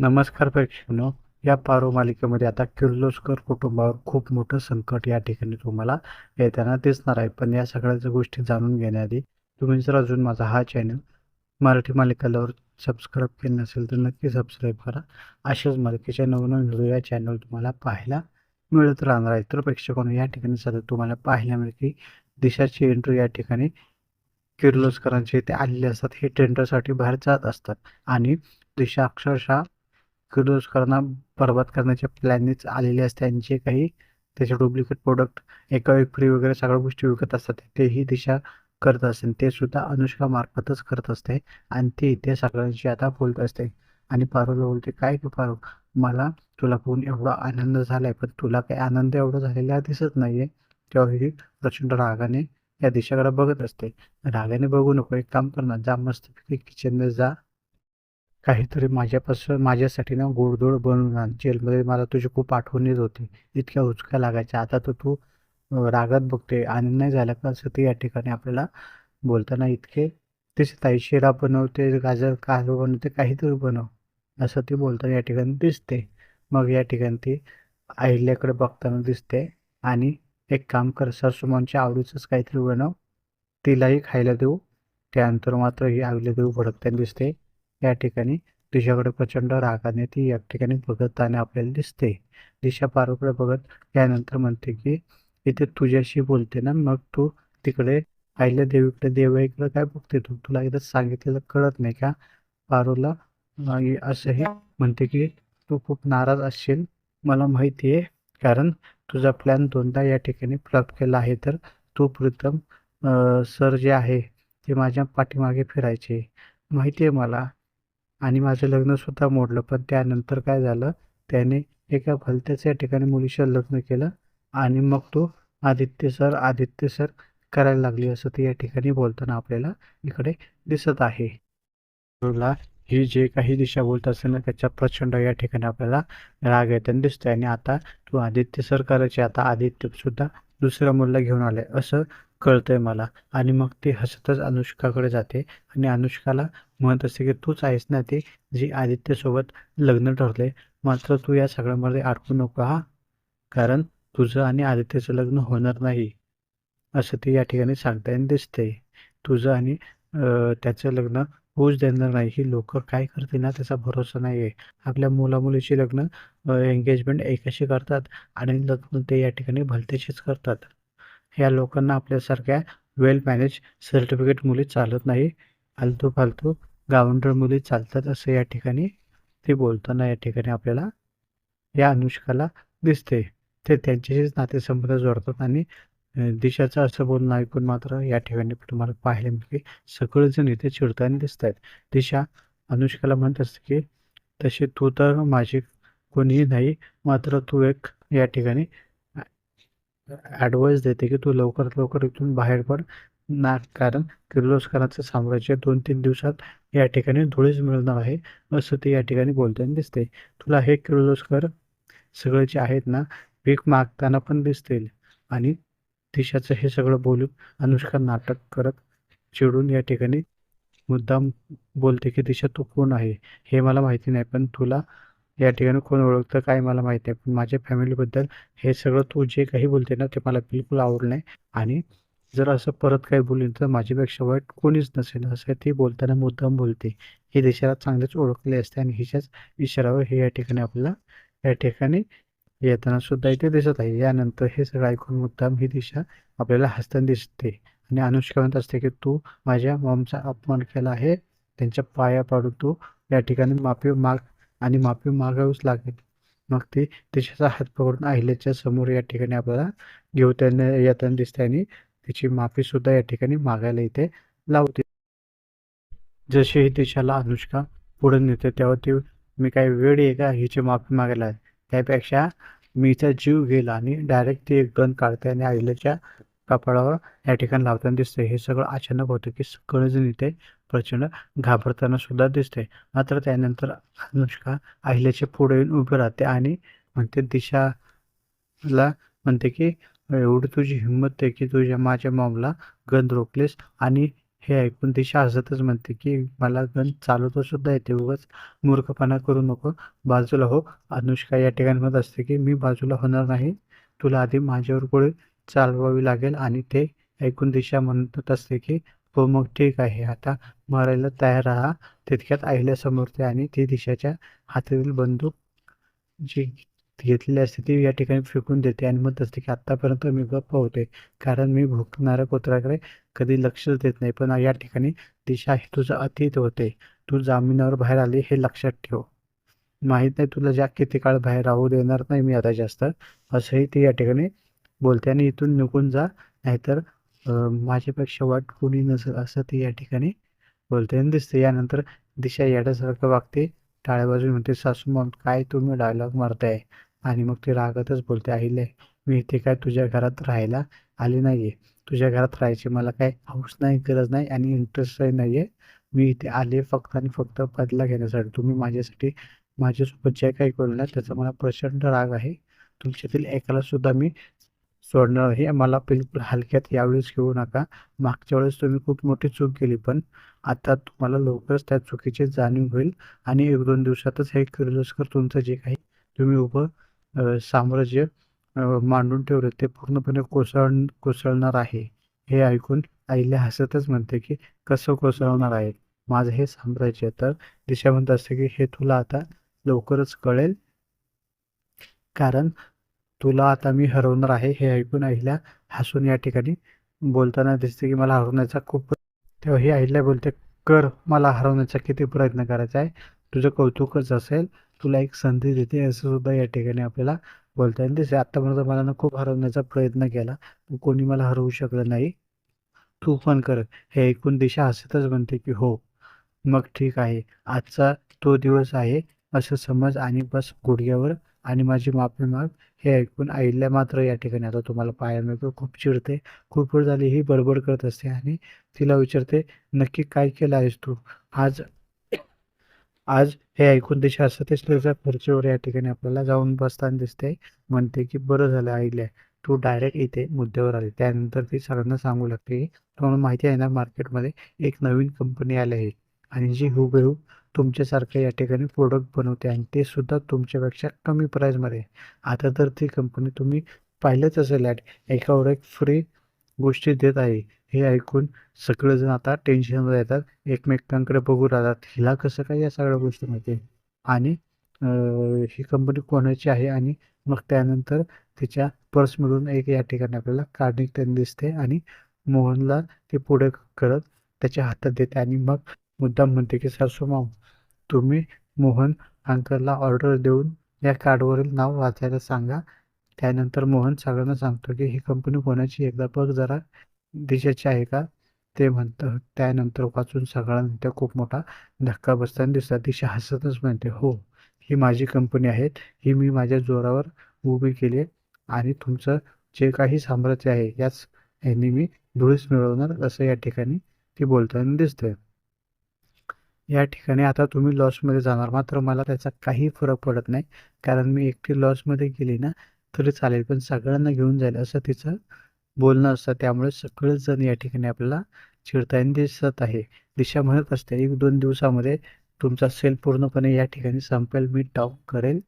नमस्कार प्रेक्षकांनो या पारो मालिकेमध्ये आता किर्लोस्कर कुटुंबावर खूप मोठं संकट या ठिकाणी तुम्हाला येताना दिसणार आहे. पण या सगळ्याच्या गोष्टी जाणून घेण्याआधी तुम्ही जर अजून माझा हा चॅनल मराठी मालिकालावर सबस्क्राईब केलं नसेल तर नक्की सबस्क्राईब करा. अशाच मालिकेच्या नवनवीन व्हिडिओ या चॅनल तुम्हाला पाहायला मिळत राहणार आहे. तर प्रेक्षकांनो या ठिकाणी सध्या तुम्हाला पाहायला मिळेल की दिशाची एंट्री या ठिकाणी किर्लोस्करांचे इथे आलेले असतात. हे टेंडरसाठी बाहेर जात असतात. आणि दिशा अक्षरशः किर्लोस्करांना बरबाद करण्याच्या प्लॅननीच आलेले असते आणि जे काही त्याचे डुप्लिकेट प्रोडक्ट एका एक फ्री वगैरे सगळ्या गोष्टी विकत असतात. तेही दिशा करत असते. ते सुद्धा अनुष्का मार्फतच करत असते. आणि ती इथे सगळ्यांशी आता बोलत असते आणि पारूला बोलते काय की पारू मला तुला बघून एवढा आनंद झालाय पण तुला काही आनंद एवढा झालेला दिसत नाहीये. तेव्हाही प्रचंड रागाने या दिशेकडे बघत असते. रागाने बघू नको एक काम करणार जा मस्तपैकी किचनमध्ये जा. काहीतरी माझ्यापासून माझ्यासाठी ना गोडधोड बनवून आण. जेलमध्ये मला तुझी खूप आठवण येत होती. इतक्या उचक्या लागायच्या. आता तर तू रागात बघते. आनंद नाही झाला का असं ते या ठिकाणी आपल्याला बोलताना इतके तेच ताई शिरा बनवते गाजर काजू बनवते काहीतरी बनव. असं ती बोलताना या ठिकाणी दिसते. मग या ठिकाणी ती अहिल्याकडे बघताना दिसते. आणि एक काम कर सासूमांच्या आवडीचंच काहीतरी बनव. तिलाही खायला देऊ. त्यानंतर मात्र ही आवले देऊ भडकताना दिसते. या ठिकाणी तिच्याकडे प्रचंड रागाने ती या ठिकाणी बघताना आपल्याला दिसते. दिशा पारोकडे बघत यानंतर म्हणते की इथे तुझ्याशी बोलते ना मग तू तिकडे आईल्या देवीकडे देवाईकडे काय बघते तू? तुला एकदा सांगितलेलं कळत नाही का? पारोला असंही म्हणते की तू खूप नाराज असशील मला माहिती आहे. कारण तुझा प्लॅन दोनदा या ठिकाणी फ्लॉप केला आहे. तर तू प्रथम सर जे आहे ते माझ्या पाठीमागे फिरायचे. माहिती आहे मला आणि माझं लग्नसुद्धा मोडलं. पण त्यानंतर काय झालं त्याने एका भलत्याच या ठिकाणी मुलीशी लग्न केलं आणि मग तो आदित्य सर आदित्य सर करायला लागली असं ते या ठिकाणी बोलताना आपल्याला इकडे दिसत आहे. ही जे काही दिशा बोलत असेल ना त्याच्या प्रचंड या ठिकाणी आपल्याला राग येताना दिसतोय. आणि आता तू आदित्य सर करायचे आता आदित्य सुद्धा दुसऱ्या मुलीला घेऊन आले असं कळतंय मला. आणि मग ती हसतच अनुष्काकडे जाते. आणि अनुष्काला म्हणत असते की तूच आहेस ना ती जी आदित्यसोबत लग्न ठरले मात्र तू या सगळ्यामध्ये अडकू नको हा. कारण तुझं आणि आदित्यचं लग्न होणार नाही. असं ती या ठिकाणी सांगताना दिसते तुझं आणि त्याचं लग्न होऊच देणार नाही. ही लोक काय करतील ना त्याचा भरोसा नाही आहे आपल्या मुलामुलीची लग्न एंगेजमेंट एकाशी करतात आणि लग्न ते या ठिकाणी भलतेशीच करतात. ह्या लोकांना आपल्यासारख्या वेल मॅनेज सर्टिफिकेट मुली चालत नाही. फालतू फालतू गावंडर मुली चालतात असं या ठिकाणी ते बोलताना या ठिकाणी आपल्याला या अनुष्काला दिसते. ते त्यांच्याशीच नातेसंबंध जोडतात आणि दिशाचं असं बोलणं ऐकून मात्र या ठिकाणी तुम्हाला पाहायला मिळते की सगळेजण इथे चिडताना दिसत आहेत दिशा अनुष्काला म्हणत असते की तशी तू तर माझी कोणीही नाही मात्र तू एक या ठिकाणी ॲडवाईस देते की तू लवकरात लवकर इथून बाहेर पड. ना कारण किर्लोस्करांचं साम्राज्य दोन तीन दिवसात या ठिकाणी धुळीच मिळणार आहे असं ते या ठिकाणी बोलताना दिसते. तुला हे किर्लोस्कर सगळे जे आहेत ना भीक मागताना पण दिसतील. आणि दिशाचं हे सगळं बोलून अनुष्का नाटक करत चिडून या ठिकाणी मुद्दाम बोलते की दिशा तू कोण आहे? हे मला माहिती नाही पण तुला या ठिकाणी कोण ओळखतं काय मला माहीत आहे पण माझ्या फॅमिलीबद्दल हे सगळं तू जे काही बोलते ना ते मला बिलकुल आवडलं नाही. आणि जर असं परत काही बोलली तर माझ्यापेक्षा वाईट कोणीच नसेल. असं ती बोलताना मुद्दाम बोलते. ही दिशाला चांगलेच ओळखले असते आणि हिच्याच इशारावर हे या ठिकाणी आपल्याला या ठिकाणी येताना सुद्धा इथे दिसत आहे. यानंतर हे सगळं ऐकून मुद्दाम ही दिशा आपल्याला हसताना दिसते. आणि अनुष्का म्हणत असते की तू माझ्या मॉमचा अपमान केला आहे. त्यांच्या पाया पाडून तू या ठिकाणी माफी माग आणि माफी मागावीच लागेल. मग ती तिच्याचा हात पकडून अहिल्याच्या समोर या ठिकाणी आपल्याला घेऊन येताना दिसते आणि तिची माफी सुद्धा या ठिकाणी मागायला इथे लावते. जशी ही तिच्याला अनुष्का पुढे नेते तेव्हा ती मी काही वेळ आहे का हिची माफी मागायला? त्यापेक्षा मीचा जीव गेला आणि डायरेक्ट ती एक गन काढते आणि अहिल्याच्या कपाळावर या ठिकाणी लावताना दिसते हे सगळं अचानक होतं की सगळेजण इथे प्रचंड घाबरताना सुद्धा दिसते मात्र त्यानंतर अनुष्का अहिल्याचे पुढे येऊन उभे राहते आणि म्हणते दिशाला म्हणते की एवढी तुझी हिंमत आहे की तुझ्या माझ्या मॉमला गन रोखलीस आणि हे ऐकून दिशा हसतच म्हणते की मला गण चालवतो सुद्धा येते. उगाच मूर्खपणा करू नको. बाजूला हो अनुष्का या ठिकाणी म्हणत असते की मी बाजूला होणार नाही. तुला आधी माझ्यावर गोळी चालवावी लागेल आणि ते ऐकून दिशा म्हणत असते की हो मग ठीक आहे. आता मारायला तयार राहा. तितक्यात अहिल्यासमोर ते आणि ती दिशाच्या हातातील बंदूक जी घेतलेली असते ती या ठिकाणी फेकून देते आणि म्हणत असते की आत्तापर्यंत मी गप्प होते. कारण मी भुकणाऱ्या कुत्र्याकडे कधी लक्षच देत नाही. पण या ठिकाणी दिशा हे तुझं अतीत होते. तू जामिनावर बाहेर आली हे लक्षात ठेव. माहीत नाही तुला ज्या किती काळ बाहेर राहू देणार नाही मी आता जास्त. असंही ती या ठिकाणी बोलते आणि इथून निघून जा. नाहीतर माझ्यापेक्षा वाट कोणी नसेल असं ते या ठिकाणी बोलते आणि दिसते. यानंतर दिशा याड्यासारखं वागते. टाळ्या बाजून म्हणते सासू मग काय तुम्ही डायलॉग मारताय? आणि मग ते रागातच बोलते आईले मी इथे काय तुझ्या घरात राहायला आली नाहीये. तुझ्या घरात राहायची मला काय हौस नाही गरज नाही आणि इंटरेस्टही नाही आहे मी इथे आले फक्त आणि फक्त बदला घेण्यासाठी. तुम्ही माझ्यासाठी माझ्यासोबत जे काही करू ना त्याचा मला प्रचंड राग आहे. तुमच्यातील एकाला सुद्धा मी सोडणार आहे मला बिलकुल हलक्यात यावेळेस घेऊ नका. मागच्या वेळेस तुम्ही खूप मोठी चूक केली पण आता तुम्हाला लवकरच त्या चुकीची जाणीव होईल आणि एक दोन दिवसातच हे किर्लोस्कर तुमचं जे काही तुम्ही उभं साम्राज्य मांडून ठेवलं ते पूर्णपणे कोसळ कोसळणार आहे. हे ऐकून आईला हसतच म्हणते की कसं कोसळणार आहे? माझं हे साम्राज्य तर दिशा म्हणत असते की हे तुला आता लवकरच कळेल? कारण तुला आता मी हरवणार आहे हे ऐकून अहिल्या हसून या ठिकाणी बोलताना दिसते की मला हरवण्याचा खूप तेव्हा ही अहिल्या बोलते कर मला हरवण्याचा किती प्रयत्न करायचा आहे? तुझं कौतुकच असेल तुला एक संधी देते असं सुद्धा या ठिकाणी आपल्याला बोलता येईल दिसते. आत्तापर्यंत मला ना खूप हरवण्याचा प्रयत्न केला कोणी मला हरवू शकलं नाही. तू पण कर हे ऐकून दिशा हसतच म्हणते की हो मग ठीक आहे आजचा तो दिवस आहे असं समज आणि बस गुडघ्यावर आणि माझी माफी माग. हे ऐकून आईला मात्र या ठिकाणी आता तुम्हाला पाहायला मिळतो. खूप चिडते खूप वेळ झाली ही बडबड करत असते आणि तिला विचारते नक्की काय केलं आहेस तू? आज आज हे ऐकून दिशा हसतेच तिच्या खुर्चीवर या ठिकाणी आपल्याला जाऊन बसताना दिसते. म्हणते की बरं झालं आईला तू डायरेक्ट इथे मुद्द्यावर आली. त्यानंतर ती सगळ्यांना सांगू लागते तुम्हाला माहिती आहे ना मार्केटमध्ये एक नवीन कंपनी आली आहे आणि जी हुबेहूब तुमच्यासारखं या ठिकाणी प्रोडक्ट बनवते आणि ते सुद्धा तुमच्यापेक्षा कमी प्राईजमध्ये आता तर ती कंपनी तुम्ही पाहिलंच असेल ॲड एकावर एक फ्री गोष्टी देत आहे. हे ऐकून सगळेजण आता टेन्शनवर येतात. एकमेकांकडे बघू राहतात. हिला कसं काय या सगळ्या गोष्टी माहिती आहे? आणि ही कंपनी कोणाची आहे? आणि मग त्यानंतर तिच्या पर्समधून एक या ठिकाणी आपल्याला काढणी त्यांनी दिसते आणि मोहनला ते पुढे करत त्याच्या हातात देते. आणि मग मुद्दाम म्हणते की सासू माव तुम्ही मोहन अंकलला ऑर्डर देऊन या कार्डवरील नाव वाचायला सांगा. त्यानंतर मोहन सगळ्यांना सांगतो की ही कंपनी कोणाची? एकदा बघ जरा. दिशाची आहे का? ते म्हणतं. त्यानंतर वाचून सगळ्यांना त्या खूप मोठा धक्का बसताना दिसतात दिशा हसतच म्हणते हो ही माझी कंपनी आहे ही मी माझ्या जोरावर उभी केली आहे आणि तुमचं जे काही साम्राज्य आहे याच ह्यांनी मी धुळीस मिळवणार असं या ठिकाणी ती बोलताना दिसते. या ठिकाणी आता तुम्ही लॉसमध्ये जाणार. मात्र मला त्याचा काही फरक पडत नाही. कारण मी एकटी लॉसमध्ये गेली ना तरी चालेल. पण सगळ्यांना घेऊन जाईल असं तिचं बोलणं असतं. त्यामुळे सगळेच जण या ठिकाणी आपल्याला चिडताना दिसत आहे. दिशा म्हणत असते एक दोन दिवसामध्ये तुमचा सेल पूर्णपणे या ठिकाणी संपेल. मी टॉप करेल.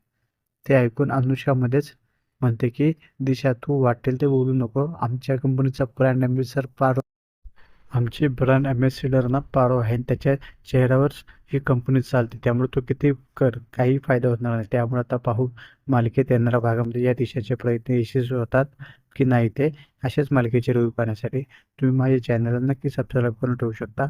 ते ऐकून अनुष्कामध्येच म्हणते की दिशा तू वाटेल ते बोलू नको. आमच्या कंपनीचा ब्रँड अँबेसर पार आमचे ब्रँड अँबॅसिडर ना पारो आहे त्याच्या चेहऱ्यावर ही कंपनी चालते. त्यामुळे तो किती कर काही फायदा होणार नाही. त्यामुळे आता पाहू मालिकेत येणाऱ्या भागामध्ये या दिशेचे प्रयत्न यशस्वी होतात की नाही ते अशाच मालिकेचे रिव्ह्यू पाहण्यासाठी तुम्ही माझ्या चॅनलला नक्की सबस्क्राईब करून ठेवू शकता.